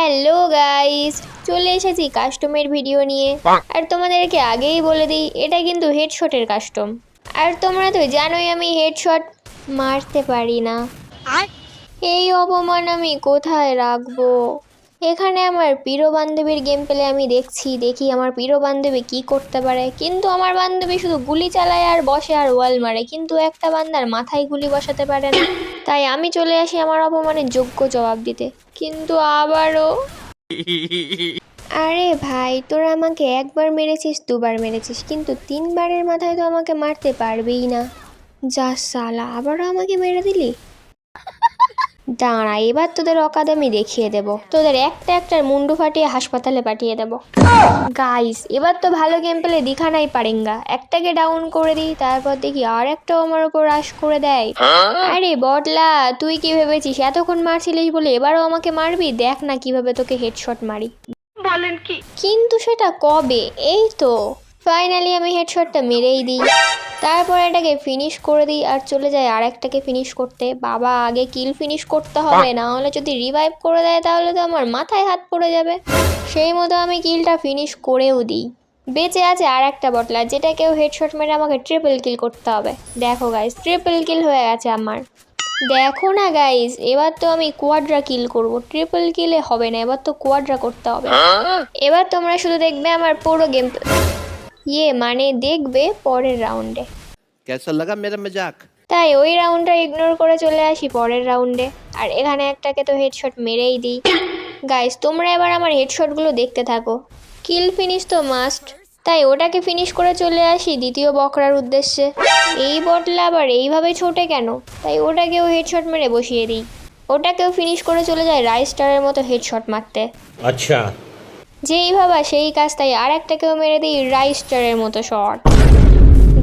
Hello guys চলে এসেছি কাস্টমের video নিয়ে। আর তোমাদেরকে আগেই বলে দিই এটা কিন্তু হেডশটের কাস্টম আর তোমরা তো জানোই আমি হেডশট মারতে পারি না। এই অপমান আমি কোথায় রাখব? এখানে আমার প্রিয় বান্ধবীর গেম পেলে আমি দেখছি, দেখি আমার প্রিয় বান্ধবী কি করতে পারে। কিন্তু আমার বান্ধবী শুধু গুলি চালায় আর বসে আর ওয়াল মারে, কিন্তু একটা বান্দার মাথায় গুলি বসাতে পারে না। তাই আমি চলে আসি আমার অপমানের যোগ্য জবাব দিতে। কিন্তু আবারও আরে ভাই, তোরা আমাকে একবার মেরেছিস, দুবার মেরেছিস, কিন্তু তিনবারের মাথায় তো আমাকে মারতে পারবেই না। যা সালা, আবারও আমাকে মেরে দিলি? দাঁড়া এবার তোদের অকাদ আমি দেখিয়ে দেব। তোদের একটা একটা মুন্ডু ফাটিয়ে হাসপাতালে পাঠিয়ে দেব। গাইস এবার তো ভালো গেম পেলে দিখা নাই পারেঙ্গা। একটাকে ডাউন করে দিই তারপর দেখি আর একটাও আমার ওপর রাশ করে দেয়। আরে বটলা তুই কি ভেবেছিস? এতক্ষণ মারছিলিস বলে এবারও আমাকে মারবি? দেখ না কীভাবে তোকে হেডশট মারি। বলেন কি? কিন্তু সেটা কবে? এই তো। ফাইনালি আমি হেডশটটা মেরেই দিই। তারপর এটাকে ফিনিশ করে দিই আর চলে যাই আর একটাকে ফিনিশ করতে। বাবা আগে কিল ফিনিশ করতে হবে না হলে যদি রিভাইভ করে দেয় তাহলে তো আমার মাথায় হাত পড়ে যাবে। সেই মতো আমি কিলটা ফিনিশ করেও দিই। বেঁচে আছে আর একটা বটলা যেটা কেউ হেডশট মেরে আমাকে ট্রিপল কিল করতে হবে। দেখো গাইস ট্রিপল কিল হয়ে গেছে আমার। দেখো না গাইস এবার তো আমি কোয়াড্রা কিল করব। ট্রিপল কিলে হবে না এবার তো কোয়াড্রা করতে হবে। এবার তোমরা শুধু দেখবে আমার পুরো গেম ইয়ে মানে দেখবে পরের রাউন্ডে কেসা লাগা মেরা মজাক তাই ওই রাউন্ডটা ইগনোর করে চলে আসি পরের রাউন্ডে। আর এখানে একটাকে তো হেডশট মেরেই দিই। গাইস তোমরা এবার আমার হেডশটগুলো দেখতে থাকো। কিল ফিনিশ তো মাস্ট তাই ওটাকে ফিনিশ করে চলে আসি দ্বিতীয় বকরার উদ্দেশ্যে। এই বটলা আবার এইভাবে ছোটে কেন? তাই ওটাকেও হেডশট মেরে বসিয়ে দিই। ওটাকেও ফিনিশ করে চলে যায় রাইস স্টারের মতো হেডশট মারতে। আচ্ছা। যেই ভাবা সেই কাজ তাই আর একটাকেও মেরে দিই রাইস্টারের মতো শট।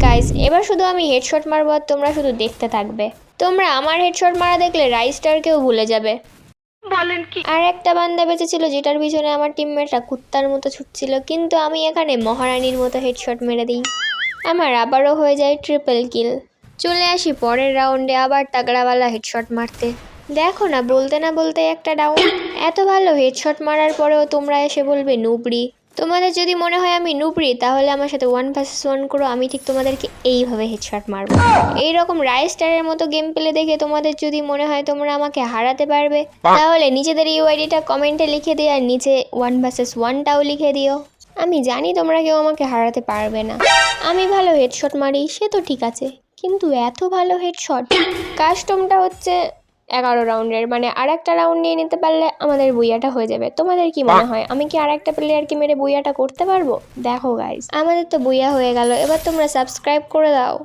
গাইস এবার শুধু আমি হেডশট মারবো আর তোমরা শুধু দেখতে থাকবে। তোমরা আমার হেডশট মারা দেখলে রাইস্টারকেও ভুলে যাবে। বলেন কি? আর একটা বান্দা বেঁচেছিল যেটার পিছনে আমার টিমমেটরা কুত্তার মতো ছুটছিল কিন্তু আমি এখানে মহারানীর মতো হেডশট মেরে দিই। আমার আবারও হয়ে যায় ট্রিপল কিল চলে আসি পরের রাউন্ডে আবার তাগড়াওয়ালা হেডশট মারতে। দেখো না বলতে না বলতে একটা ডাউন এত ভালো হেডশট মারার পরেও তোমরা এসে বলবে নুবড়ি তোমাদের যদি মনে হয় আমি নুবড়ি তাহলে আমার সাথে ওয়ান ভার্সেস ওয়ান করো, আমি ঠিক তোমাদেরকে এইভাবে হেডশট মারবো। এইরকম রাইস্টারের মতো গেম প্লে দেখে তোমাদের যদি মনে হয় তোমরা আমাকে হারাতে পারবে, তাহলে নিজেদের ইউআইডিটা কমেন্টে লিখে দিও আর নিচে ওয়ান ভার্সেস ওয়ানটাও লিখে দিও। আমি জানি তোমরা কেউ আমাকে হারাতে পারবে না। আমি ভালো হেডশট মারি, সে তো ঠিক আছে, কিন্তু এত ভালো হেডশট কাস্টমটা হচ্ছে এগারো রাউন্ডের মানে আর একটা রাউন্ড নিয়ে নিতে পারলে আমাদের বুইয়াটা হয়ে যাবে। তোমাদের কি মনে হয়? আমি কি আর একটা প্লেয়ারকে মেরে বুইয়াটা করতে পারব? দেখো গাইজ আমাদের তো বুইয়া হয়ে গেল। এবার তোমরা সাবস্ক্রাইব করে দাও।